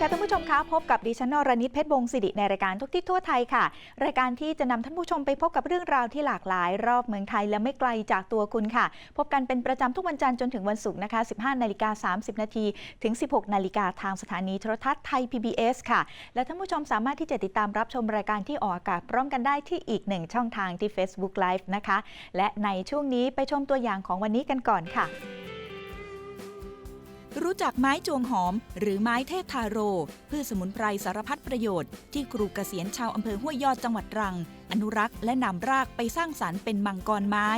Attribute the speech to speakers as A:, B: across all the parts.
A: ค่ะท่านผู้ชมคะพบกับดิฉันนรณิตเพชรวงศิริในรายการทุกทิศทั่วไทยค่ะ รายการที่จะนำท่านผู้ชมไปพบกับเรื่องราวที่หลากหลาย รอบเมืองไทยและไม่ไกลจากตัวคุณค่ะ พบกันเป็นประจำทุกวันจันทร์จนถึงวันศุกร์นะคะ 15นาฬิกา30 นาทีถึง 16นาฬิกาทางสถานีโทรทัศน์ไทย PBS ค่ะ และท่านผู้ชมสามารถที่จะติดตามรับชมรายการที่ออกอากาศพร้อมกันได้ที่อีกหนึ่งช่องทางที่ Facebook Live นะคะ และในช่วงนี้ไปชมตัวอย่างของวันนี้กันก่อนค่ะ
B: รู้จักไม้จวงหอม หรือไม้เทพทาโร พืชสมุนไพรสารพัดประโยชน์ ที่ครูเกษียณชาวอำเภอห้วยยอดจังหวัดตรัง อนุรักษ์และนำรากไปสร้างสรรค์เป็นมังกรไม้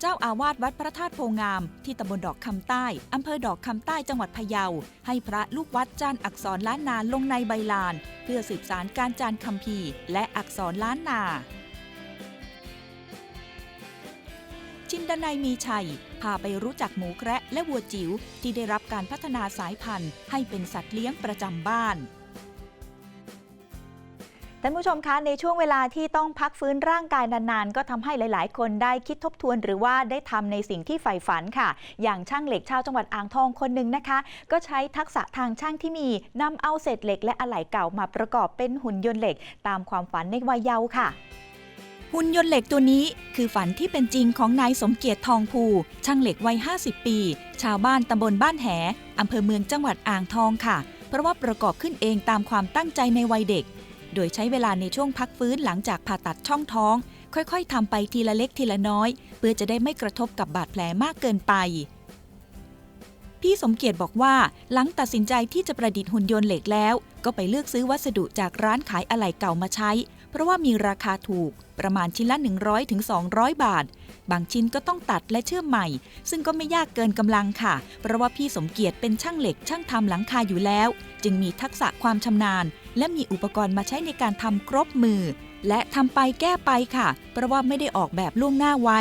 B: เจ้าอาวาสวัดพระธาตุโพงาม ที่ตำบลดอกคำใต้อำเภอดอกคำใต้จังหวัดพะเยา ให้พระลูกวัดจานอักษรล้านนาลงในใบลาน เพื่อสืบสารการจานคัมภีและอักษรล้านนา ชินดนัยมีชัย พาไปรู้จักหมูแคระและวัวจิ๋วที่ได้รับการพัฒนาสายพันธุ์ ให้เป็นสัตว์เลี้ยงประจำบ้าน
A: ท่านผู้ชมคะในช่วงเวลาที่ต้องพักฟื้นร่างกายนานๆ ก็ทำให้หลาย ๆ คนได้คิดทบทวนหรือว่าได้ทำในสิ่งที่ใฝ่ฝันค่ะ อย่างช่างเหล็กชาวจังหวัดอ่างทองคนหนึ่งนะคะ ก็ใช้ทักษะทางช่างที่มีนำเอาเศษเหล็กและอะไหล่เก่ามาประกอบเป็นหุ่นยนต์เหล็ก ตามความฝันในวัยเยาว์ค่ะ
B: หุ่นยนต์เหล็กตัวนี้คือฝันที่เป็นจริงของนายสมเกียรติทองภู ช่างเหล็กวัย 50 ปี ชาวบ้านตำบลบ้านแหอำเภอเมืองจังหวัดอ่างทองค่ะ เพราะว่าประกอบขึ้นเองตามความตั้งใจในวัยเด็ก โดยใช้เวลาในช่วงพักฟื้นหลังจากผ่าตัดช่องท้อง ค่อยๆทำไปทีละเล็กทีละน้อย เพื่อจะได้ไม่กระทบกับบาดแผลมากเกินไปพี่สมเกียรติบอกว่า หลังตัดสินใจที่จะประดิษฐ์หุ่นยนต์เหล็กแล้ว ก็ไปเลือกซื้อวัสดุจากร้านขายอะไหล่เก่ามาใช้ เพราะว่ามีราคาถูกประมาณชิ้นละ100ถึง200 บาท บางชิ้นก็ต้องตัดและเชื่อมใหม่ ซึ่งก็ไม่ยากเกินกำลังค่ะ เพราะว่าพี่สมเกียรติเป็นช่างเหล็กช่างทำหลังคาอยู่แล้ว จึงมีทักษะความชำนาญ และมีอุปกรณ์มาใช้ในการทำครบมือ และทำไปแก้ไปค่ะ เพราะว่าไม่ได้ออกแบบล่วงหน้าไว้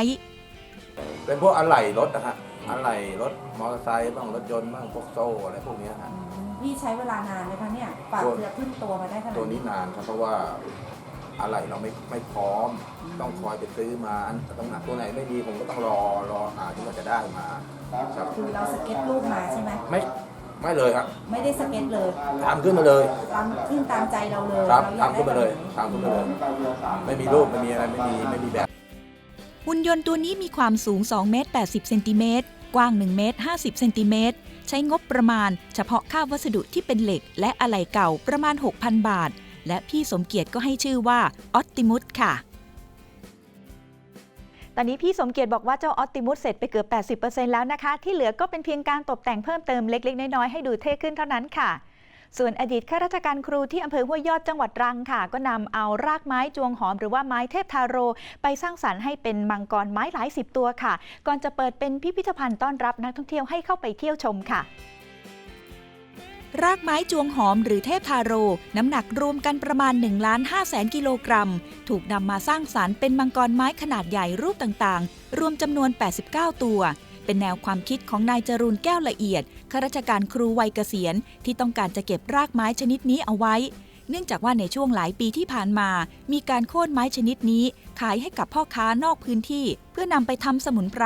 C: เป็นพวกอะไหล่รถนะฮะอะไหล่รถมอเตอร์ไซค์บ้างรถยนต์บ้างพวกโซ่อะไรพวกเนี้ยฮะ
D: พี่ใช้เวลานานไหมคะเนี่ยกว่า
C: ตัว
D: จะขึ้นตัวมาได้ขนาด
C: ตัวนี้นานครับเพราะว่า อะไหล่เราไม่ไม่พร้อม ต้องคอยไปซื้อมาอันต้องหาตัวไหนไม่ดีผมก็ต้องรอรอหาที่มันจะได้มาครับ
D: คือเราสเก็ตรูปมาใช่ไหม
C: ไม่ไม่เลยครับ
D: ไม่ได้สเก็ตเลย
C: ทำขึ้นมาเลย
D: ตามขึ้นตามใจเราเลย
C: ครับ
D: เราอยาก
C: ทำขึ้นมาเลย
D: ได้
C: ทำขึ้นมาเลย ไม่มีรูปไม่มีอะไรไม่มีไม่มีแบบ
B: หุ่นยนต์ตัวนี้มีความสูง 2 เมตร 80 เซนติเมตร กว้าง 1 เมตร 50 เซนติเมตร ใช้งบประมาณ เฉพาะค่าวัสดุที่เป็นเหล็ก และอะไหล่เก่าประมาณ 6,000 บาท และพี่สมเกียรติก็ให้ชื่อว่าออ t ติมุสค่ะ
A: ตอนนี้พี่สมเกียรติบอกว่าเจ้าออ t ติมุสเสร็จไปเกือบ 80%แล้วนะคะ ที่เหลือก็เป็นเพียงการตกแต่งเพิ่มเติมเล็ก ๆ น้อย ๆ ให้ดูเท่ขึ้นเท่านั้นค่ะ ส่วนอดีตข้าราชการครูที่อำเภอห้วยยอดจังหวัดตรังค่ะ ก็นำเอารากไม้จวงหอมหรือว่าไม้เทพทาโร ไปสร้างสรรค์ให้เป็นมังกรไม้หลายสิบตัวค่ะ ก่อนจะเปิดเป็นพิพิธภัณฑ์ต้อนรับนักท่องเที่ยวให้เข้าไปเที่ยวชมค่ะ
B: รากไม้จวงหอมหรือเทพทาโร น้ำหนักรวมกันประมาณ1ล้าน5แสนกิโลกรัม ถูกนำมาสร้างสารรค์เป็นมังกรไม้ขนาดใหญ่รูปต่างๆ รวมจำนวน 89 ตัว เป็นแนวความคิดของนายจรูนแก้วละเอียดข้าราชการครูวัยเกษียณ ที่ต้องการจะเก็บรากไม้ชนิดนี้เอาไว้ เนื่องจากว่าในช่วงหลายปีที่ผ่านมา มีการโค่นไม้ชนิดนี้ ขายให้กับพ่อค้านอกพื้นที่ เพื่อนำไปทำสมุนไพร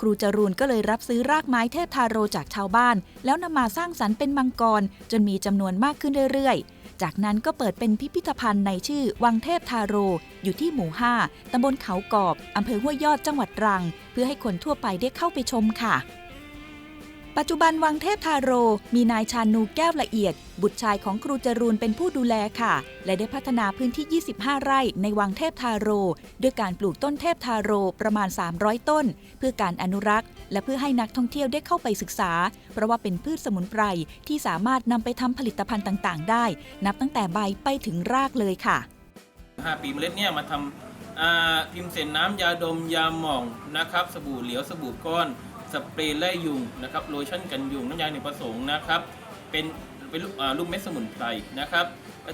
B: ครูจรูนก็เลยรับซื้อรากไม้เทพทาโรจากชาวบ้าน แล้วนำมาสร้างสรรค์เป็นมังกร จนมีจำนวนมากขึ้นเรื่อยๆ จากนั้นก็เปิดเป็นพิพิธภัณฑ์ในชื่อวังเทพทาโร อยู่ที่หมู่ 5ตำบลเขากอบอำเภอห้วยยอดจังหวัดตรัง เพื่อให้คนทั่วไปได้เข้าไปชมค่ะ ปัจจุบันวังเทพทาโร มีนายชานูแก้วละเอียด บุตรชายของครูจรูนเป็นผู้ดูแลค่ะ และได้พัฒนาพื้นที่ 25 ไร่ในวังเทพทาโร ด้วยการปลูกต้นเทพทาโรประมาณ 300 ต้น เพื่อการอนุรักษ์ และเพื่อให้นักท่องเที่ยวได้เข้าไปศึกษา เพราะว่าเป็นพืชสมุนไพรที่สามารถนำไปทำผลิตภัณฑ์ต่างๆ ได้ นับตั้งแต่ใบไปถึงรากเลยค่ะ
E: 5ปีเมล็ดเนี่ยมาทำพิมพ์เสนน้ำยาดมยาหม่องนะครับ สบู่เหลวสบู่ก้อน สเปรย์ไล่ยุงนะครับโลชั่นกันยุงน้ำยาหนึ่งประสงค์นะครับเป็นเป็นลูกเม็ดสมุนไพรนะครับ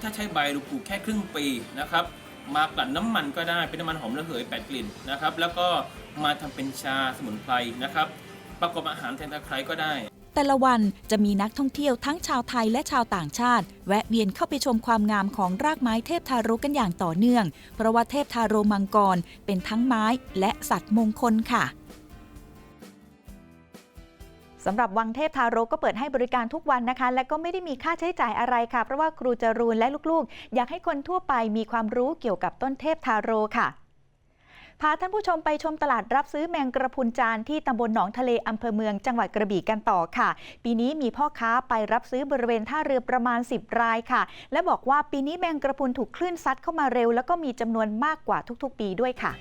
E: ถ้าใช้ใบลูกปลูแค่ครึ่งปีนะครับมากลั่นน้ำมันก็ได้เป็นน้ำมันหอมระเหย8กลิ่นนะครับแล้วก็มาทำเป็นชาสมุนไพรนะครับประกอบอาหารแทนตะไคร้ก็ได้
B: แต่ละวันจะมีนักท่องเที่ยวทั้งชาวไทยและชาวต่างชาติ แวะเวียนเข้าไปชมความงามของรากไม้เทพทาโรกันอย่างต่อเนื่อง เพราะว่าเทพทาโรมังกรเป็นทั้งไม้และสัตว์มงคลค่ะ
A: สำหรับวังเทพทารกก็เปิดให้บริการทุกวันนะคะ และก็ไม่ได้มีค่าใช้จ่ายอะไรค่ะ เพราะว่าครูจรูนและลูกๆ อยากให้คนทั่วไปมีความรู้เกี่ยวกับต้นเทพทาโรค่ะพาท่านผู้ชมไปชมตลาดรับซื้อแมงกระพุนจานที่ตำบลหนองทะเลอำเภอเมืองจังหวัดกระบี่กันต่อค่ะ ปีนี้มีพ่อค้าไปรับซื้อบริเวณท่าเรือประมาณ 10 รายค่ะ และบอกว่าปีนี้แมงกระพุนถูกคลื่นซัดเข้ามาเร็ว แล้วก็มีจำนวนมากกว่าทุกๆ ปีด้วยค่ะ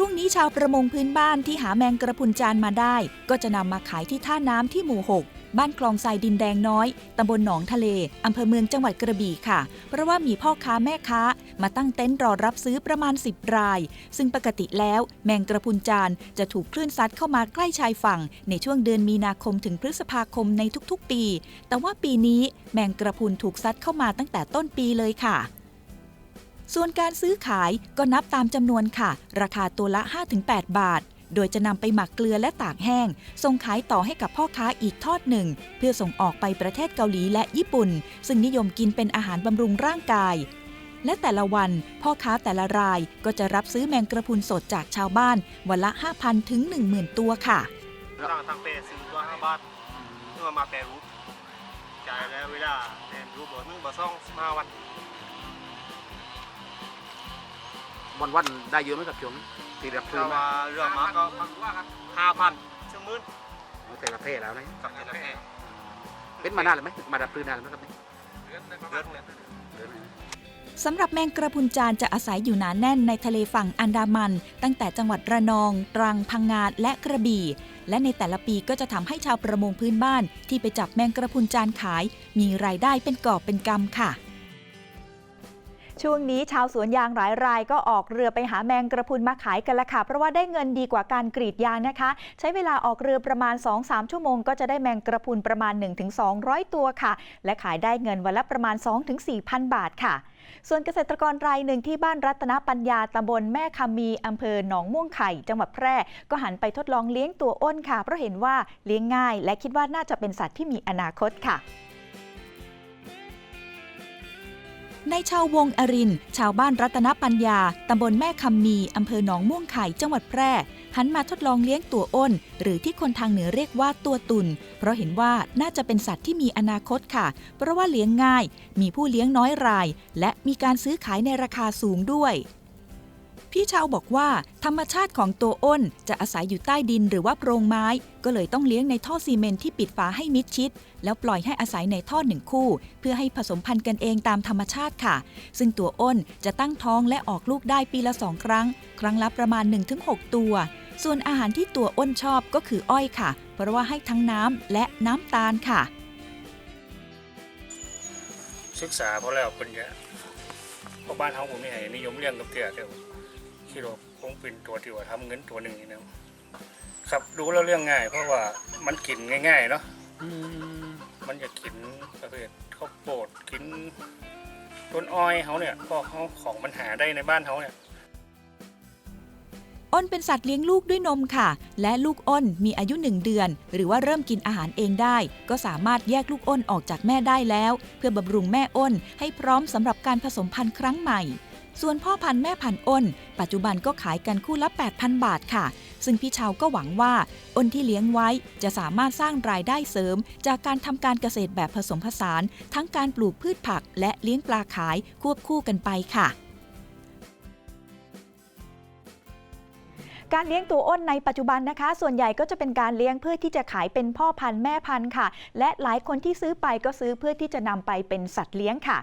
B: ช่วงนี้ชาวประมงพื้นบ้านที่หาแมงกระพุนจานมาได้ ก็จะนำมาขายที่ท่าน้ำที่หมู่ 6 บ้านคลองทรายดินแดงน้อยตำบลหนองทะเลอำเภอเมืองจังหวัดกระบี่ค่ะ เพราะว่ามีพ่อค้าแม่ค้า มาตั้งเต็นท์รอรับซื้อประมาณ 10 ราย ซึ่งปกติแล้วแมงกระพุนจานจะถูกคลื่นซัดเข้ามาใกล้ชายฝั่ง ในช่วงเดือนมีนาคมถึงพฤษภาคมในทุกๆ ปี แต่ว่าปีนี้แมงกระพุนถูกซัดเข้ามาตั้งแต่ต้นปีเลยค่ะ ส่วนการซื้อขายก็นับตามจำนวนค่ะ ราคาตัวละ 5-8 บาท โดยจะนำไปหมักเกลือและตากแห้ง ส่งขายต่อให้กับพ่อค้าอีกทอดหนึ่ง เพื่อส่งออกไปประเทศเกาหลีและญี่ปุ่น ซึ่งนิยมกินเป็นอาหารบำรุงร่างกายและแต่ละวันพ่อค้าแต่ละรายก็จะรับซื้อแมงกระพุนสดจากชาวบ้าน วันละ 5,000 ถึง 10,000 ตัวค่ะ
F: ร่างทางเปซื้อตัวห้าบาทเพื่อมาแปรรูปจ่ายแล้วเวลาแปรรูปบ่หนึ่งบ่สองสิบห้าวัน
C: วันวันๆได้เยอะไหมกับช่วงนี้ตีรับซื้อ
F: ถ้า
C: ไหม
F: ว่าเรือมาก็ห้าพันชั่วโมง
C: แต่ละเพศแล้วนะ
F: กับแต่ละแพร่
C: เป็นมานานหรือไหมมารับซื้อนานแล้วไหมครับ
F: เดือนหนึ่ง
C: เดือนไหน
B: สำหรับแมงกระพรุนจานจะอาศัยอยู่หนาแน่นในทะเลฝั่งอันดามัน ตั้งแต่จังหวัดระนอง ตรัง พังงาและกระบี่ และในแต่ละปีก็จะทำให้ชาวประมงพื้นบ้าน ที่ไปจับแมงกระพรุนจานขาย มีรายได้เป็นกอบเป็นกำค่ะ
A: ช่วงนี้ชาวสวนยางหลายรายก็ออกเรือไปหาแมงกระพุนมาขายกันละค่ะ เพราะว่าได้เงินดีกว่าการกรีดยางนะคะ ใช้เวลาออกเรือประมาณ 2-3 ชั่วโมง ก็จะได้แมงกระพุนประมาณ 1-200 ตัวค่ะ และขายได้เงินวันละประมาณ 2-4,000 บาทค่ะ ส่วนเกษตรกรรายหนึ่งที่บ้านรัตนปัญญาตำบลแม่คำมีอำเภอหนองม่วงไข่ จังหวัดแพร่ ก็หันไปทดลองเลี้ยงตัวอ้นค่ะ เพราะเห็นว่าเลี้ยงง่าย และคิดว่าน่าจะเป็นสัตว์ที่มีอนาคตค่ะ
B: ในชาววงอริน ชาวบ้านรัตนปัญญา ตำบลแม่คำมี อำเภอหนองม่วงไข่จังหวัดแพร่ หันมาทดลองเลี้ยงตัวอ้น หรือที่คนทางเหนือเรียกว่าตัวตุน เพราะเห็นว่าน่าจะเป็นสัตว์ที่มีอนาคตค่ะ เพราะว่าเลี้ยงง่าย มีผู้เลี้ยงน้อยราย และมีการซื้อขายในราคาสูงด้วย พี่ชาวบอกว่าธรรมชาติของตัวอ้นจะอาศัยอยู่ใต้ดินหรือว่าโพรงไม้ ก็เลยต้องเลี้ยงในท่อซีเมนที่ปิดฝาให้มิดชิด แล้วปล่อยให้อาศัยในท่อหนึ่งคู่ เพื่อให้ผสมพันธุ์กันเองตามธรรมชาติค่ะ ซึ่งตัวอ้นจะตั้งท้องและออกลูกได้ปีละสองครั้ง ครั้งละประมาณ 1-6 ตัว ส่วนอาหารที่ตัวอ้นชอบก็คืออ้อยค่ะ เพราะว่าให้ทั้งน้ำและน้ำตาลค่ะ
G: ศึกษาเพราะแล้วเป็นจะเพราะบ้านเขาผมนี่ให้นิยมเลี้ยงกับเตี้ยแต่ คิดว่าคงเป็นตัวที่ว่าทำเงินตัวหนึ่งนี่นะครับดูแล้วเรื่องง่าย เพราะว่ามันกินง่าย ๆ เนาะมันจะกินประเภทข้าวโพดกินต้นอ้อยเขาเนี่ยพอเขาของมันหาได้ในบ้านเขาเนี่ย
B: อ้นเป็นสัตว์เลี้ยงลูกด้วยนมค่ะ และลูกอ้นมีอายุหนึ่งเดือน หรือว่าเริ่มกินอาหารเองได้ ก็สามารถแยกลูกอ้นออกจากแม่ได้แล้ว เพื่อบำรุงแม่อ้นให้พร้อมสำหรับการผสมพันธุ์ครั้งใหม่ ส่วนพ่อพันธุ์แม่พันธุ์อ้น ปัจจุบันก็ขายกันคู่ละ 8,000 บาทค่ะ ซึ่งพี่ชาวก็หวังว่า อ้นที่เลี้ยงไว้จะสามารถสร้างรายได้เสริม จากการทำการเกษตรแบบผสมผสาน ทั้งการปลูกพืชผักและเลี้ยงปลาขายควบคู่กันไปค่ะ
A: การเลี้ยงตัวอ้นในปัจจุบันนะคะ ส่วนใหญ่ก็จะเป็นการเลี้ยงเพื่อที่จะขายเป็นพ่อพันธุ์แม่พันธุ์ค่ะ และหลายคนที่ซื้อไปก็ซื้อเพื่อที่จะนำไปเป็นสัตว์เลี้ยงค่ะ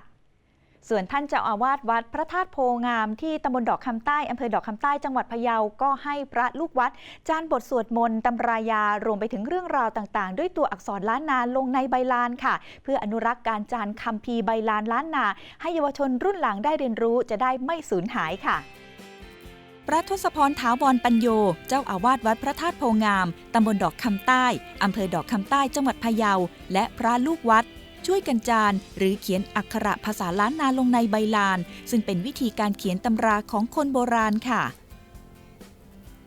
A: ส่วนท่านเจ้าอาวาสวัดพระธาตุโพงามที่ตำบลดอกคำใต้อำเภอดอกคำใต้จังหวัดพะเยาก็ให้พระลูกวัด จานบทสวดมนต์ตำรายารวมไปถึงเรื่องราวต่างๆ ด้วยตัวอักษรล้านนาลงในใบลานค่ะ เพื่ออนุรักษ์การจานคัมภีใบลานล้านนา ให้เยาวชนรุ่นหลังได้เรียนรู้จะได้ไม่สูญหายค่ะ
B: พระทศพรถาวรปัญโย เจ้าอาวาสวัดพระธาตุโพงาม ตำบลดอกคำใต้ อำเภอดอกคำใต้ จังหวัดพะเยา และพระลูกวัด ช่วยกันจาน หรือเขียนอักขระภาษาล้านนาลงในใบลาน ซึ่งเป็นวิธีการเขียนตำราของคนโบราณค่ะ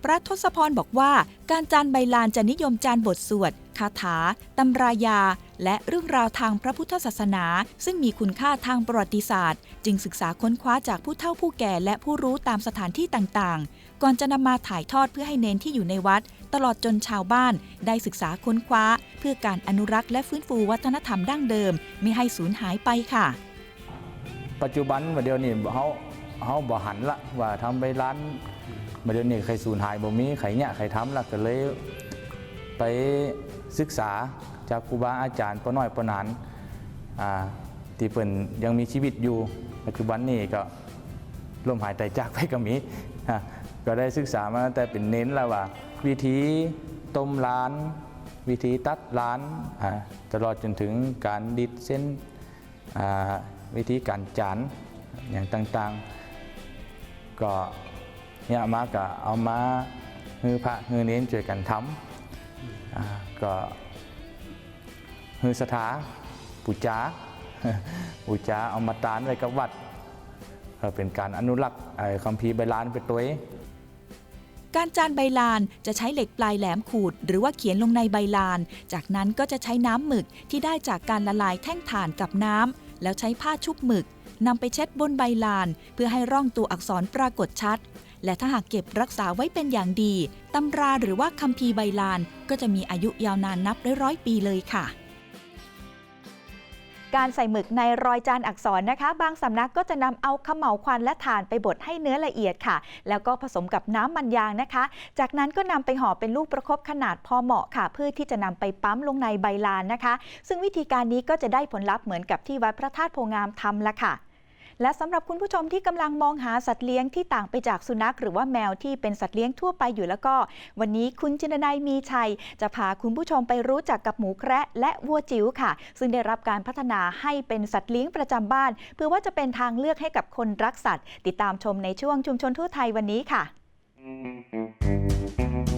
B: พระทศพรบอกว่า การจานใบลานจะนิยมจานบทสวด คาถา ตำรายา และเรื่องราวทางพระพุทธศาสนา ซึ่งมีคุณค่าทางประวัติศาสตร์ จึงศึกษาค้นคว้าจากผู้เฒ่าผู้แก่และผู้รู้ตามสถานที่ต่างๆ ก่อนจะนำมาถ่ายทอดเพื่อให้เน้นที่อยู่ในวัด ตลอดจนชาวบ้าน ได้ศึกษาค้นคว้า เพื่อการอนุรักษ์และฟื้นฟูวัฒนธรรมดั้งเดิม ไม่ให้สูญหายไปค่ะ
H: ปัจจุบันมาเดี๋ยวนี้เขาเขาบ่หันละว่าทำไปร้านมาเดี๋ยวนี้ใครสูญหายบ่มีใครเนี่ยใครทำละก็เลย ไปศึกษาจากครูบาอาจารย์ป้าน้อยป้านานที่เพิ่นยังมีชีวิตอยู่ ปัจจุบันนี้ก็ลมหายใจจากไปก็มีก็ได้ศึกษามาแต่เป็นเน้นแล้วว่า วิธีต้มร้าน วิธีตัดร้านตลอดจนถึงการดิดเส้นวิธีการจานอย่างต่างๆ ก็เนี่ยมาก็เอามาฮือพระฮือเน้นช่วยกันทำ อ่าก็ฮือสถาปูจาปูจาเอามาตานไว้กับวัดเพื่อเป็นการอนุรักษ์ไอ้คัมภีร์ใบลานเป็นตัว
B: การจานใบลานจะใช้เหล็กปลายแหลมขูด หรือว่าเขียนลงในใบลาน จากนั้นก็จะใช้น้ำหมึกที่ได้จากการละลายแท่งถ่านกับน้ำแล้วใช้ผ้าชุบหมึกนำไปเช็ดบนใบลาน เพื่อให้ร่องตัวอักษรปรากฏชัด และถ้าหากเก็บรักษาไว้เป็นอย่างดีตำราหรือว่าคัมภีร์ใบลานก็จะมีอายุยาวนานนับร้อยปีเลยค่ะ
A: การใส่หมึกในรอยจานอักษรนะคะ บางสำนักก็จะนำเอาขม่าวควันและถ่านไปบดให้เนื้อละเอียดค่ะ แล้วก็ผสมกับน้ำมันยางนะคะ จากนั้นก็นำไปห่อเป็นลูกประคบขนาดพอเหมาะค่ะ เพื่อที่จะนำไปปั๊มลงในใบลานนะคะ ซึ่งวิธีการนี้ก็จะได้ผลลัพธ์เหมือนกับที่วัดพระธาตุโพงามทำละค่ะ และสำหรับคุณผู้ชมที่กำลังมองหาสัตว์เลี้ยงที่ต่างไปจากสุนัขหรือว่าแมวที่เป็นสัตว์เลี้ยงทั่วไปอยู่แล้วก็ วันนี้คุณจินนายมีชัย จะพาคุณผู้ชมไปรู้จักกับหมูแคระและวัวจิ๋วค่ะ ซึ่งได้รับการพัฒนาให้เป็นสัตว์เลี้ยงประจำบ้าน เพื่อว่าจะเป็นทางเลือกให้กับคนรักสัตว์ ติดตามชมในช่วงชุมชนทั่วไทยวันนี้ค่ะ
I: คุณ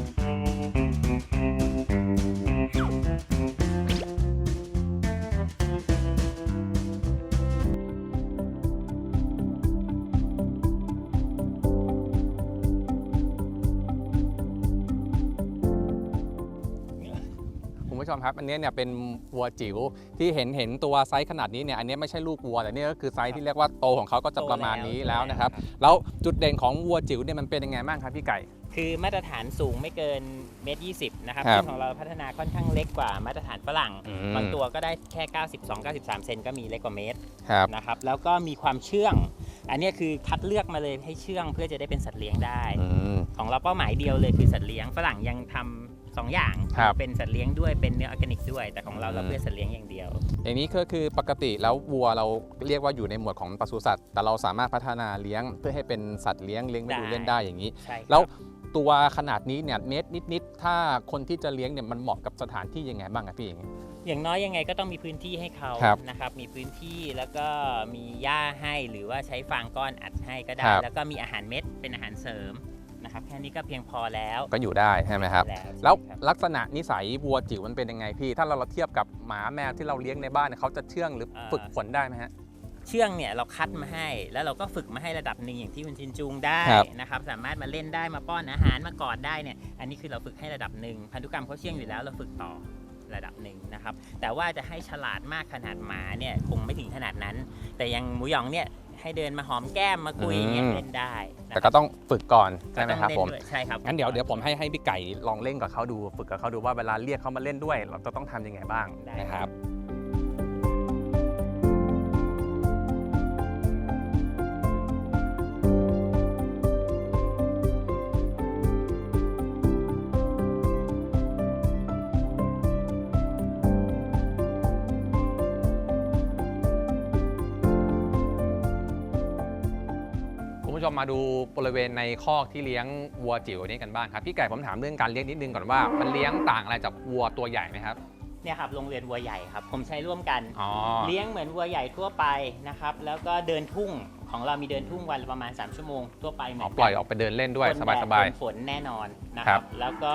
I: ผู้ชมครับ อันนี้เนี่ยเป็นวัวจิ๋วที่เห็นเห็นตัวไซส์ขนาดนี้เนี่ยอันนี้ไม่ใช่ลูกวัวแต่นี่ก็คือไซส์ที่เรียกว่าโตของเขาก็จะประมาณนี้แล้วนะครับ แล้วจุดเด่นของวัวจิ๋วเนี่ยมันเป็นยังไงบ้างครับพี่ไก่
J: คือมาตรฐานสูงไม่เกินเมตรยีนะครับ
I: ครับ
J: ซึ่งของเราพัฒนาค่อนข้างเล็กกว่ามาตรฐานฝรั่ง
I: อืม
J: บางตัวก็ได้แค่ 92 93 เซนก็มีเล็กกว่าเมตร
I: ครับ
J: นะครับแล้วก็มีความเชื่อง อันเนี้ยคือคัดเลือกมาเลยให้เชื่องเพื่อจะได้เป็นสัตว์เลี้ยงได้
I: อืม
J: ของเราเป้าหมายเดียวเลยคือสัตว์เลี้ยงฝรั่งยังทำ สองอย่าง
I: ครับ
J: เป็นสัตว์เลี้ยงด้วยเป็นเนื้อออร์แกนิกด้วย แต่ของเราเรา
I: อืม
J: เพื่อสัตว์เลี้ยงอย่างเดียว
I: อย่างนี้ก็คือปกติแล้ววัวเราเรียกว่าอยู่ในหมวดของปศุสัตว์ แต่เราสามารถพัฒนาเลี้ยงเพื่อให้เป็นสัตว์เลี้ยงเลี้ยงไปดู
J: ได้
I: เล่นได้อย่างนี้
J: ใช่ครับ
I: แล้วตัวขนาดนี้เนี่ยเมตรนิดๆถ้าคนที่จะเลี้ยงเนี่ยมันเหมาะกับสถานที่ยังไงบ้างครับพี่อย่างนี้
J: อย่างน้อยยังไงก็ต้องมีพื้นที่ให้เขา
I: ครับ
J: นะครับ มีพื้นที่แล้วก็มีหญ้าให้หรือว่าใช้ฟางก้อนอัดให้ก็ได้
I: ครับ
J: แล้วก็มีอาหารเม็ดเป็นอาหารเสริม นะครับแค่นี้ก็เพียงพอแล้ว
I: ก็อยู่ได้ใช่ไหมครับ
J: แล้ว
I: แล้ว
J: ครับ
I: ลักษณะนิสัยวัวจิ๋วมันเป็นยังไงพี่ ถ้าเราเทียบกับหมาแมวที่เราเลี้ยงในบ้านเนี่ยเขาจะเชื่องหรือฝึกฝนได้ไหมฮะ
J: เชื่องเนี่ยเราคัดมาให้แล้วเราก็ฝึกมาให้ระดับหนึ่งอย่างที่คุณชินจูงได้
I: ครับ
J: นะครับสามารถมาเล่นได้มาป้อนอาหารมากอดได้เนี่ยอันนี้คือเราฝึกให้ระดับหนึ่งพันธุกรรมเขาเชื่องอยู่แล้วเราฝึกต่อระดับหนึ่งนะครับแต่ว่าจะให้ฉลาดมากขนาดหมาเนี่ยคงไม่ถึงขนาดนั้น แต่อยังหมูหยองเนี่ย ให้เดินมาหอมแก้มมาคุยอย่างเงี้ย
I: อืม
J: เล่นได้นะ
I: แต่
J: ค
I: ก็
J: รับ
I: ต้องฝึกก่อน
J: ก็
I: ใช่ไหม
J: ต้อง
I: ครับ
J: เล่น
I: ผม
J: ด้วยใช่ครับ
I: งั้นเดี๋ยวเดี๋ยวผมให้ให้พี่ไก่ลองเล่นกับเขาดู ฝึกกับเขาดูว่าเวลาเรียกเขามาเล่นด้วย เราจะต้องทำยังไงบ้าง
J: ได้
I: นะครับ คุณผู้ชมมาดูบริเวณในคอกที่เลี้ยงวัวจิ๋วนี้กันบ้างครับพี่ไก่ผมถามเรื่องการเลี้ยงนิดนึงก่อนว่ามันเลี้ยงต่างอะไรจากวัวตัวใหญ่ไหมครับ
J: เนี่ยครับโรงเรียนวัวใหญ่ครับ ผมใช้ร่วมกัน
I: อ๋อ
J: เลี้ยงเหมือนวัวใหญ่ทั่วไปนะครับ แล้วก็เดินทุ่งของเรามีเดินทุ่งวันละประมาณ 3 ชั่วโมงทั่วไปเหมื
I: อ๋
J: อ
I: อนปล่อยออกไปเดินเล่นด้วย
J: ทน
I: ส
J: แดด
I: บาย
J: ทนฝนแน่นอนนะ
I: ค
J: ค
I: รั
J: รับ บ แล้วก็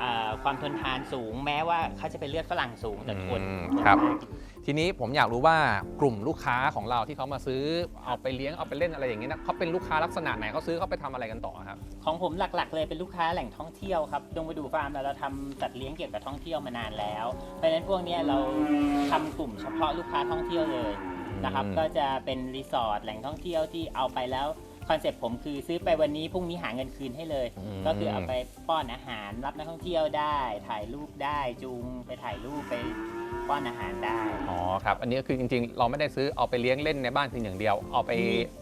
J: อ่าความทนทานสูงแม้ว่าเขาจะเป็นเลือดฝรั่งสูงแต่ทน
I: อืม
J: ทน
I: ครับ
J: มากอยู่
I: ๆ ทีนี้ผมอยากรู้ว่ากลุ่มลูกค้าของเราที่เขามาซื้อเอาไปเลี้ยงเอาไปเล่นอะไรอย่างเงี้ยนะเขาเป็นลูกค้าลักษณะไหนเขาซื้อเขาไปทำอะไรกันต่อครับ
J: ของผมหลักๆ เลยเป็นลูกค้าแหล่งท่องเที่ยวครับดงไปดูฟาร์มเราเราทำสัตว์เลี้ยงเกี่ยวกับท่องเที่ยวมานานแล้ว เพราะฉะนั้นพวกเนี้ยเราทำกลุ่มเฉพาะลูกค้าท่องเที่ยวเลยนะครับ
I: อืม
J: ก็จะเป็นรีสอร์ทแหล่งท่องเที่ยวที่เอาไปแล้วคอนเซ็ปต์ผมคือซื้อไปวันนี้พรุ่งนี้หาเงินคืนให้เลย
I: ม
J: ก็คือเอาไปป้อนอาหารรับนักท่องเที่ยวได้ ถ่ายรูปได้จูงไปถ่ายรูปไป ป้อนอาหารได้
I: อ๋อครับ อันนี้ก็คือจริงๆ เราไม่ได้ซื้อเอาไปเลี้ยงเล่นในบ้านเพียงอย่างเดียว เอาไป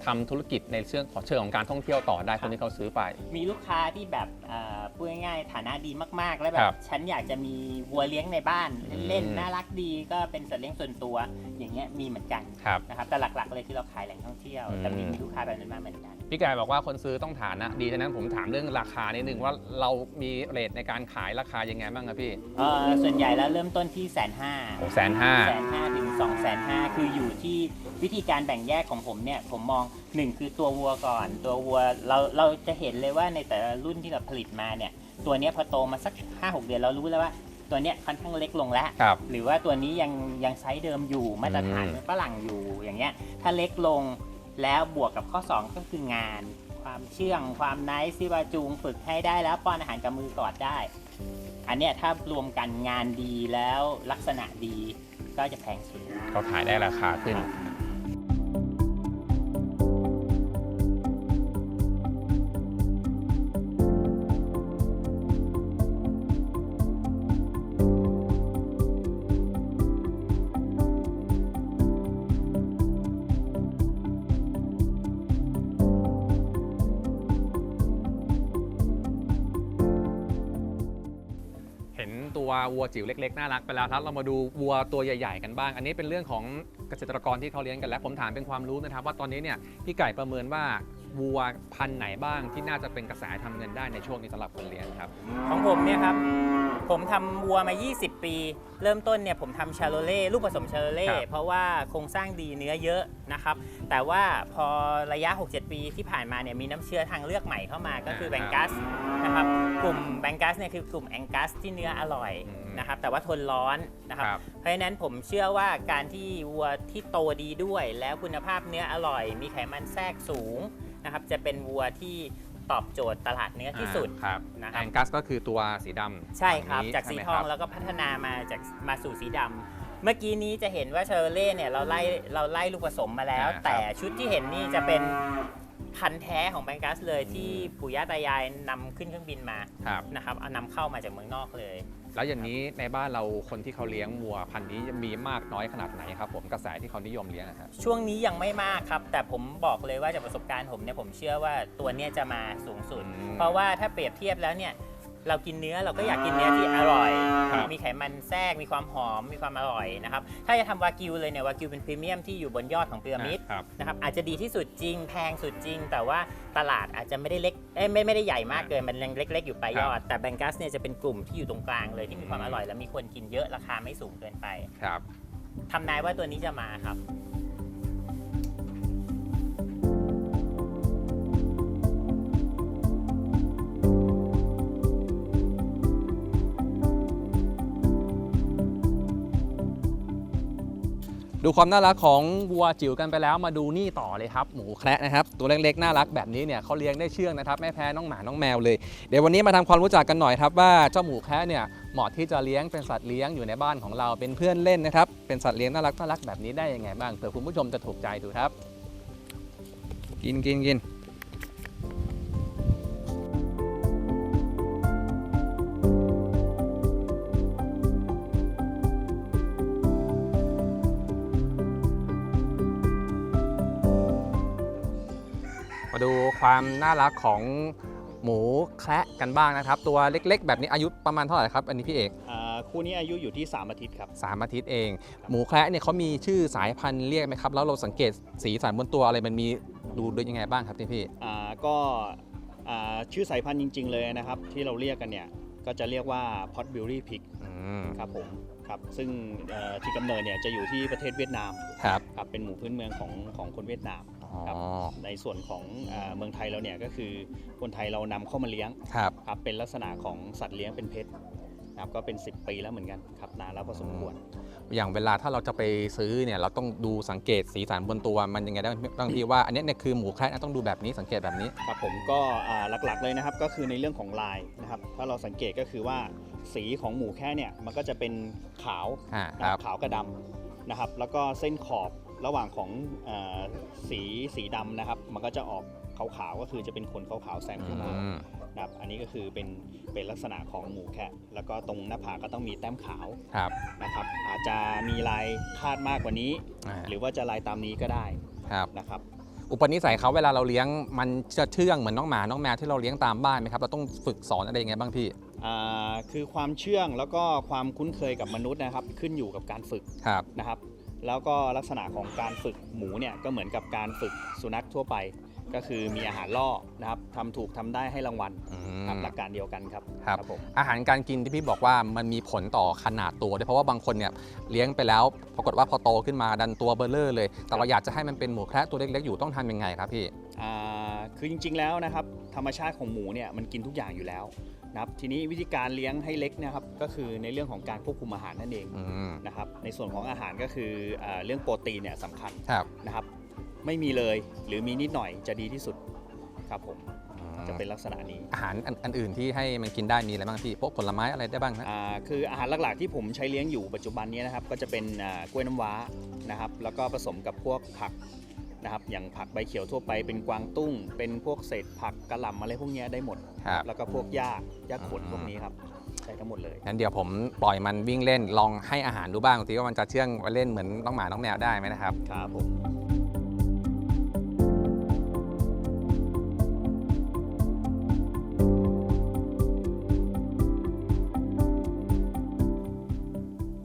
I: ทำธุรกิจในเชิงของเชิงของการท่องเที่ยวต่อได้คนที่เขาซื้อไป
J: มีลูกค้าที่แบบเอ่อพูดง่ายๆฐานะดีมากๆ แล้วแบ
I: ครับบ
J: ฉันอยากจะมีวัวเลี้ยงในบ้าน
I: อืม
J: เล่นๆน่ารักดีก็เป็นสัตว์เลี้ยงส่วนตัวอย่างเงี้ยมีเหมือนกัน
I: ครับ
J: นะครับแต่หลักๆเลยที่เราขายแหล่งท่องเที่ยว
I: อืม
J: แต่มีมีลูกค้าแบบนั้นมาเหมือนกัน
I: พี่กายบอกว่าคนซื้อต้องฐานะ ดีฉะนั้นผมถามเรื่องราคานิดนึงว่าเรามีเรทในการขายราคายังไงบ้างครับพี่
J: เอ่อส่วนใหญ่แล้วเริ่มต้นที่แสนห้า
I: โอ้แสนห้า
J: แสนห้าถึงสองแสนห้าคืออยู่ที่วิธีการแบ่งแยกของผมเนี่ยผมมองหนึ่งคือตัววัวก่อน ตัววัวเราเราจะเห็นเลยว่าในแต่ละรุ่นที่เราผลิตมาเนี่ย ตัวเนี้ยพอโตมาสัก 5-6 เดือนเรารู้แล้วว่า ตัวเนี้ยค่อนข้างเล็กลงแล้ว
I: ครับ
J: หรือว่าตัวนี้ยังยังไซส์เดิมอยู่มาตรฐาน
I: อืม
J: เหมือนฝรั่งอยู่อย่างเงี้ย ถ้าเล็กลงแล้วบวกกับข้อ 2 ก็คืองาน ความเชื่องความไนท์ที่ว่าจูงฝึกให้ได้แล้วป้อนอาหารกับมือกอดได้ อันเนี้ยถ้ารวมกันงานดีแล้วลักษณะดีก็จะแพงสุด
I: ก็ขายได้ราคาขึ้น ววัวจิ๋วเล็กๆน่ารักไปแล้วครับเรามาดูวัวตัวใหญ่ ๆ กันบ้าง อันนี้เป็นเรื่องของเกษตรกรที่เขาเลี้ยงกันแล้วผมถามเป็นความรู้นะครับ ว่าตอนนี้เนี่ยพี่ไก่ประเมินว่าวัวพันธุ์ไหนบ้างที่น่าจะเป็นกระแสทำเงินได้ในช่วงนี้สำหรับคนเลี้ยงครับ
J: ของผมเนี่ยครับ ผมทำวัวมา 20 ปี เริ่มต้นเนี่ยผมทำชาโลเล่ลูกผสมชาโลเล่
I: ครับ
J: เพราะว่าโครงสร้างดีเนื้อเยอะนะครับ แต่ว่าพอระยะ 6-7 ปีที่ผ่านมาเนี่ยมีน้ำเชื้อทางเลือกใหม่เข้ามาก็คือแบงกัสนะครับกลุ่มแบงกัสเนี่ยคือกลุ่มแองกัสที่เนื้ออร่อยนะครับแต่ว่าทนร้อนนะครับ
I: ครับ
J: เพราะฉะนั้นผมเชื่อว่าการที่วัวที่โตดีด้วย แล้วคุณภาพเนื้ออร่อย มีไขมันแทรกสูงนะครับจะเป็นวัวที่ ตอบโจทย์ตลาดเนื้อที่สุด
I: ครับ
J: นะค
I: แอ
J: รับ
I: งกัสก็คือตัวสีดำ
J: ใช่ครับ
I: ฝั่นี้
J: จากสี
I: ใช่ไหม
J: ทอง
I: ครับ
J: แล้วก็พัฒนามาจากมาสู่สีดำเมื่อกี้นี้จะเห็นว่าเชอร์เล่เนี่ยเราไล่เราไล่ลูกผสมมาแล้ว
I: อ่าครับ
J: แต่ชุดที่เห็นนี่จะเป็นพันธุ์แท้ของแบงกัสเลยที่ปู่ย่าตายายนำขึ้นเครื่องบินมา
I: ครับ
J: นะครับเอานำเข้ามาจากเมืองนอกเลย
I: แล้วอย่างนี้ในบ้านเราคนที่เขาเลี้ยงวัวพันธุ์นี้มีมากน้อยขนาดไหนครับผมกระแสที่เขานิยมเลี้ยงนะครับ
J: ช่วงนี้ยังไม่มากครับ แต่ผมบอกเลยว่าจากประสบการณ์ผมเนี่ยผมเชื่อว่าตัวเนี้ยจะมาสูงสุด
I: อืม
J: เพราะว่าถ้าเปรียบเทียบแล้วเนี่ย เรากินเนื้อเราก็อยากกินเนื้อที่อร่อย
I: ครับ
J: มีไขมันแทรกมีความหอมมีความอร่อยนะครับถ้าจะทำวากิวเลยเนี่ยวากิวเป็นพรีเมียมที่อยู่บนยอดของพีระมิด
I: ครับ
J: นะครับอาจจะดีที่สุดจริงแพงสุดจริง แต่ว่าตลาดอาจจะไม่ได้เล็กเอ้ยไม่ไม่ได้ใหญ่มากเกิน มันยังเล็ก ๆ อยู่ปลายยอด แต่แบงกัสเนี่ยจะเป็นกลุ่มที่อยู่ตรงกลางเลยที่มีความอร่อยและมีคนกินเยอะราคาไม่สูงเกินไป
I: ครับ
J: ทำนายว่าตัวนี้จะมาครับ
I: ดูความน่ารักของวัวจิ๋วกันไปแล้วมาดูนี่ต่อเลยครับ หมูแคระนะครับ ตัวเล็กๆน่ารักแบบนี้เนี่ยเขาเลี้ยงได้เชื่องนะครับไม่แพ้น้องหมาน้องแมวเลย เดี๋ยววันนี้มาทำความรู้จักกันหน่อยครับว่าเจ้าหมูแคระเนี่ยเหมาะที่จะเลี้ยงเป็นสัตว์เลี้ยงอยู่ในบ้านของเราเป็นเพื่อนเล่นนะครับเป็นสัตว์เลี้ยงน่ารักน่ารักแบบนี้ได้ยังไงบ้างเผื่อคุณผู้ชมจะถูกใจดูครับ กินกินกิน มาดูความน่ารักของหมูแคระกันบ้างนะครับ ตัวเล็กๆ แบบนี้อายุประมาณเท่าไหร่ครับ อันนี้พี่เอก
K: อ่าคู่นี้อายุอยู่ที่ 3 อาทิตย์ครับ
I: สามอาทิตย์เอง หมูแคระเนี่ยเขามีชื่อสายพันธุ์เรียกไหมครับ แล้วเราสังเกตสีสันบนตัวอะไรมันมีดูด้วยยังไงบ้างครับที่พี่
K: อ่าก็อ่าชื่อสายพันธุ์จริง ๆ เลยนะครับ ที่เราเรียกกันเนี่ย ก็จะเรียกว่า Pot b u r y Pig
I: อืม
K: ครับผมครับซึ่งเอ่อที่กำเนิดเนี่ยจะอยู่ที่ประเทศเวียดนาม
I: ครับ
K: ครับเป็นหมูพื้นเมืองของของคนเวียดนาม
I: อ๋อ
K: ครับในส่วนของอาเมืองไทยเราเนี่ยก็คือคนไทยเรานำเข้ามาเลี้ยง
I: ครับ
K: ครับเป็นลักษณะของสัตว์เลี้ยงเป็นเพชรนะครับก็เป็น 10 ปีแล้วเหมือนกันครับนานแล้วพอสมควร
I: อย่างเวลาถ้าเราจะไปซื้อเนี่ยเราต้องดูสังเกตสีสันบนตัวมันยังไงได้บ้างพี่ว่าอันเนี้ยเนี่ยคือหมูแคระนะต้องดูแบบนี้สังเกตแบบนี้
K: ครับผมก็อ่าหลักๆเลยนะครับก็คือในเรื่องของลายนะครับถ้าเราสังเกตก็คือว่าสีของหมูแค่เนี่ยมันก็จะเป็นขาว
I: อ่า
K: นะ
I: ค
K: ค
I: รั
K: รับบขาวกับดำนะครับแล้วก็เส้นขอบ ระหว่างของอาสีสีดำนะครับ มันก็จะออกขาวๆก็คือจะเป็นขนขาวๆแซมขึ้นมา
I: อืม
K: นะครับอันนี้ก็คือเป็นเป็นลักษณะของหมูแคะแล้วก็ตรงหน้าผากก็ต้องมีแต้มขาว
I: ครับ
K: นะครับ อาจจะมีลายคาดมากกว่านี้
I: อ่า
K: หรือว่าจะลายตามนี้ก็ได้
I: ครับ
K: นะครับ
I: อุปนิสัยเขาเวลาเราเลี้ยงมันจะเชื่องเหมือนน้องหมาน้องแมวที่เราเลี้ยงตามบ้านไหมครับเราต้องฝึกสอนอะไรยังไงบ้างพี่
K: อ่าคือความเชื่องแล้วก็ความคุ้นเคยกับมนุษย์นะครับ ขึ้นอยู่กับการฝึก
I: ครับ
K: นะครับ แล้วก็ลักษณะของการฝึกหมูเนี่ยก็เหมือนกับการฝึกสุนัขทั่วไป ก็คือมีอาหารล่อนะครับทำถูกทำได้ให้รางวัล
I: อื
K: ครับ
I: ม
K: หลักการเดียวกันครับ
I: ครับ
K: ผม
I: อาหารการกินที่พี่บอกว่ามันมีผลต่อขนาดตัวด้วยเพราะว่าบางคนเนี่ยเลี้ยงไปแล้ว ปรากฏว่าพอโตขึ้นมาดันตัวเบลเลอร์เลย แต่เราอยากจะให้มันเป็นหมูแคระตัวเล็กๆอยู่ต้องทำยังไงครับพี่
K: อ่าคือจริงๆแล้วนะครับธรรมชาติของหมูเนี่ยมันกินทุกอย่างอยู่แล้ว นะครับทีนี้วิธีการเลี้ยงให้เล็กเนะครับก็คือในเรื่องของการควบคุมอาหารนั่นเอง
I: อืม
K: นะครับในส่วนของอาหารก็คืออาเรื่องโปรตีนเนี่ยสำคัญ
I: ครับ
K: นะครับไม่มีเลยหรือมีนิดหน่อยจะดีที่สุดครับผมจะเป็นลักษณะนี้
I: อาหารอันอันอื่นที่ให้มันกินได้มีอะไรบ้างพี่พวกผลไม้อะไรได้บ้างนะ
K: อ่าคืออาหารหลักๆที่ผมใช้เลี้ยงอยู่ปัจจุบันนี้นะครับก็จะเป็นอ่ากล้วยน้ำว้านะครับแล้วก็ผสมกับพวกผัก นะครับอย่างผักใบเขียวทั่วไปเป็นกวางตุ้ง เป็นพวกเศษผักกระหล่ำอะไรพวกเนี้ยได้หมด
I: ครับ
K: แล้วก็พวกหญ้าหญ้าขน
I: อืม
K: พวกนี้ครับใช้ทั้งหมดเลย
I: งั้นเดี๋ยวผมปล่อยมันวิ่งเล่นลองให้อาหารดูบ้างทีว่ามันจะเชื่องไปเล่นเหมือนน้องหมาน้องแมวได้ไหมนะครับ
K: ครับผม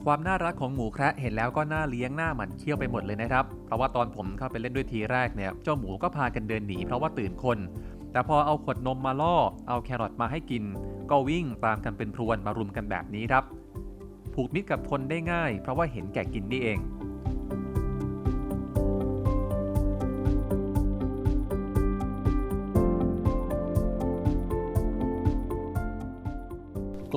L: ความน่ารักของหมูแคระเห็นแล้วก็น่าเลี้ยงหน้าหมันเคี้ยวไปหมดเลยนะครับ เพราะว่าตอนผมเข้าไปเล่นด้วยทีแรกเนี่ย เจ้าหมูก็พากันเดินหนีเพราะว่าตื่นคน แต่พอเอาขวดนมมาล่อ เอาแครอทมาให้กิน ก็วิ่งตามกันเป็นพรวนมารุมกันแบบนี้ครับ ผูกมิตรกับคนได้ง่าย เพราะว่าเห็นแก่กินนี่เอง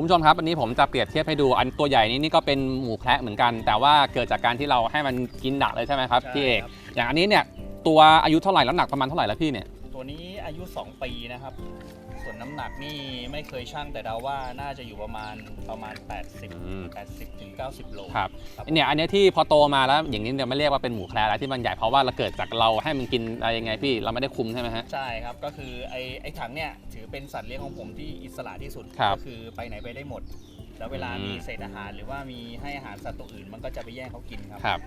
I: ผู้ชมครับวันนี้ผมจะเปรียบเทียบให้ดูอันตัวใหญ่นี้นี่ก็เป็นหมูแคระเหมือนกัน แต่ว่าเกิดจากการที่เราให้มันกินดักเลยใช่ไหมครับ
K: ใช่
I: พี่เอก
K: ครับ
I: อย่างอันนี้เนี่ยตัวอายุเท่าไหร่แล้วหนักประมาณเท่าไหร่แล้วพี่เนี่ย
K: ตัวนี้อายุ 2 ปีนะครับส่ว นน้ำหนักนี่ไม่เคยชั่งแต่เดาว่าน่าจะอยู่ประมาณประมาณ
I: อืม
K: 80 80ถึง90 โล
I: ครับ
K: ครับ
I: เนี่ยอันเนี้ยที่พอโตมาแล้วอย่างนี้เนี่ยไม่เรียกว่าเป็นหมูแคระแล้วที่มันใหญ่เพราะว่าเราเกิดจากเราให้มันกินอะไรยังไงพี่เราไม่ได้คุมใช่ไหมฮะ
K: ใช่ครับ ก็คือไอ้ไอ้ถังเนี่ยถือเป็นสัตว์เลี้ยงของผมที่อิสระที่สุด
I: ครับ
K: ก็คือไปไหนไปได้หมด แล้วเวลา
I: อืม
K: มีเศษอาหารหรือว่ามีให้อาหารสัตว์ตัวอื่น มันก็จะไปแย่งเขากินครับ
I: ครับ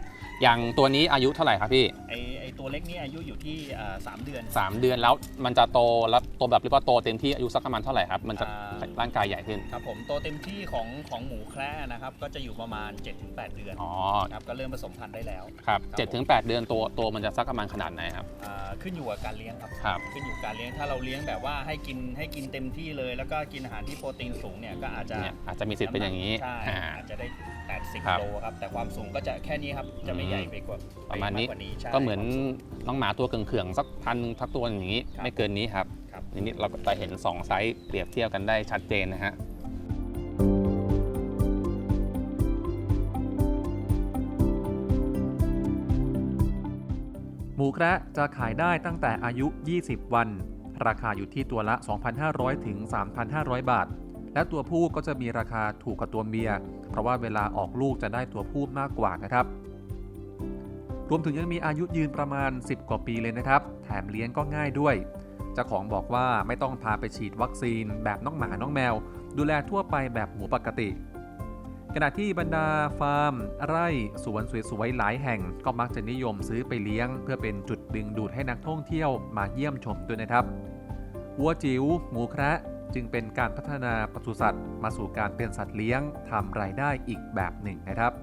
I: อย่างตัวนี้อายุเท่าไหร่ครับพี่
K: ไอ้ไอ้ตัวเล็กนี่อายุอยู่ที่อ่าสามเดือน
I: สามเดือนแล้วมันจะโตแล้วโตแบบเรียกว่าโตเต็มที่อายุสักประมาณเท่าไหร่ครับ มันจะ
K: อ่า
I: ร่างกายใหญ่ขึ้น
K: ครับผมโตเต็มที่ของของหมูแคระนะครับก็จะอยู่ประมาณ 7-8 เดือน
I: อ๋อ
K: ครับก็เริ่มผสมพันธุ์ได้แล้ว
I: ครับ
K: ครับ
I: เจ็ดถึงแปดเดือนตัวตัวมันจะสักประมาณขนาดไหนครับ
K: อ่าขึ้นอยู่กับการเลี้ยงครับ
I: ครับ
K: ขึ้นอยู่กับการเลี้ยงถ้าเราเลี้ยงแบบว่าให้กินให้กินเต็มที่เลย แล้วก็กินอาหารที่โปรตีนสูงเนี่ยก็อาจจะ
I: เนี่ยอาจจะมีสิทธิ์เป็นอย่างนี้
K: ใช่
I: อ่า
K: อาจจะได้ 80
I: ครับ
K: โลครับ แต่ความสูงก็จะแค่นี้ครับ จะไม่ใหญ่ไปกว่า
I: ประมาณนี้
K: กกว่าใช่
I: ก็เหมือน
K: ควาสูง
I: น้องหมาตัวเขื่องๆสักพันหนึ่งสักตัวอย่างนี้
K: ครับ
I: ไม่เกินนี้ครับ
K: ครับ
I: ทีนี้เราก็จะเห็น2ไซส์เปรียบเทียบกันได้ชัดเจนนะฮะ
L: หมูแคระจะขายได้ตั้งแต่อายุ 20 วัน ราคาอยู่ที่ตัวละ 2,500 ถึง 3,500 บาท และตัวผู้ก็จะมีราคาถูกกว่าตัวเมีย เพราะว่าเวลาออกลูกจะได้ตัวผู้มากกว่านะครับ รวมถึงยังมีอายุยืนประมาณ 10 กว่าปีเลยนะครับ แถมเลี้ยงก็ง่ายด้วย เจ้าของบอกว่าไม่ต้องพาไปฉีดวัคซีน แบบน้องหมาน้องแมว ดูแลทั่วไปแบบหมูปกติ ขณะที่บรรดาฟาร์ม ไร่สวนสวยๆหลายแห่ง ก็มักจะนิยมซื้อไปเลี้ยง เพื่อเป็นจุดดึงดูดให้นักท่องเที่ยวมาเยี่ยมชมด้วยนะครับวัวจิ๋วหมูแคระ จึงเป็นการพัฒนาปศุสัตว์มาสู่การเป็นสัตว์เลี้ยงทำรายได้อีกแบบหนึ่งนะครับ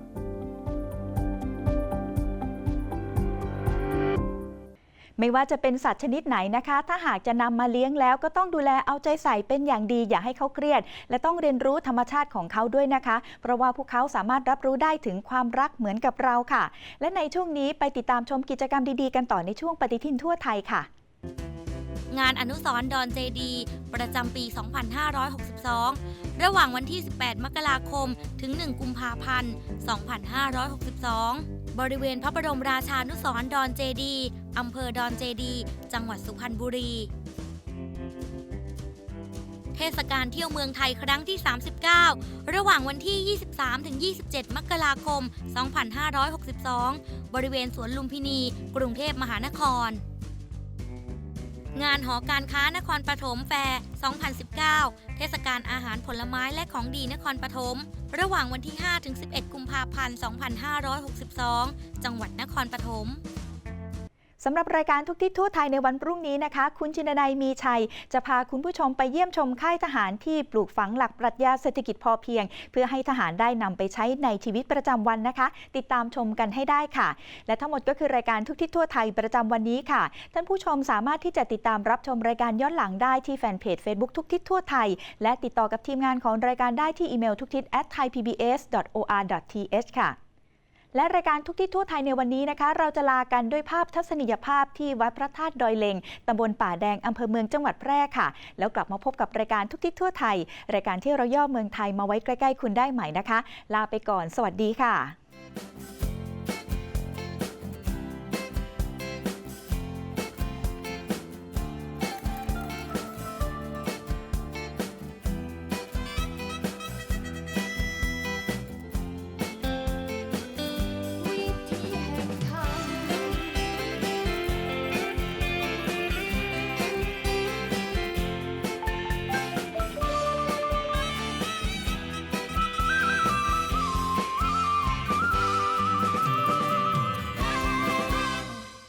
B: ไม่ว่าจะเป็นสัตว์ชนิดไหนนะคะ ถ้าหากจะนำมาเลี้ยงแล้วก็ต้องดูแลเอาใจใส่เป็นอย่างดี อย่าให้เขาเครียด และต้องเรียนรู้ธรรมชาติของเขาด้วยนะคะ เพราะว่าพวกเขาสามารถรับรู้ได้ถึงความรักเหมือนกับเราค่ะ และในช่วงนี้ไปติดตามชมกิจกรรมดีๆ กันต่อในช่วงปฏิทินทั่วไทยค่ะ
M: งานอนุสรณ์ดอนเจดี ประจำปี 2562 ระหว่างวันที่ 18 มกราคม ถึง 1 กุมภาพันธ์ 2562 บริเวณพระบรมราชานุสรณ์ดอนเจดีอำเภอดอนเจดี จังหวัดสุพรรณบุรี เทศกาลเที่ยวเมืองไทยครั้งที่ 39 ระหว่างวันที่ 23-27 มกราคม 2562 บริเวณสวนลุมพินี กรุงเทพมหานคร งานหอการค้านครปฐมแฟร์ 2019 เทศกาลอาหารผลไม้และของดีนครปฐม ระหว่างวันที่ 5-11 กุมภาพันธ์ 2562 จังหวัดนครปฐม
B: สำหรับรายการทุกทิศทั่วไทยในวันพรุ่งนี้นะคะ คุณจินดนัยมีชัย จะพาคุณผู้ชมไปเยี่ยมชมค่ายทหารที่ปลูกฝังหลักปรัชญาเศรษฐกิจพอเพียง เพื่อให้ทหารได้นำไปใช้ในชีวิตประจำวันนะคะ ติดตามชมกันให้ได้ค่ะ และทั้งหมดก็คือรายการทุกทิศทั่วไทยประจำวันนี้ค่ะ ท่านผู้ชมสามารถที่จะติดตามรับชมรายการย้อนหลังได้ที่แฟนเพจ Facebook ทุกทิศทั่วไทย และติดต่อกับทีมงานของรายการได้ที่อีเมลทุกทิศ at thaipbs.or.th ค่ะ และรายการทุกที่ทั่วไทยในวันนี้นะคะ เราจะลากันด้วยภาพทัศนียภาพที่วัดพระธาตุดอยเลงตำบลป่าแดงอำเภอเมืองจังหวัดแพร่ค่ะ แล้วกลับมาพบกับรายการทุกที่ทั่วไทย รายการที่เราย่อเมืองไทยมาไว้ใกล้ ๆ คุณได้ใหม่นะคะ ลาไปก่อน สวัสดีค่ะ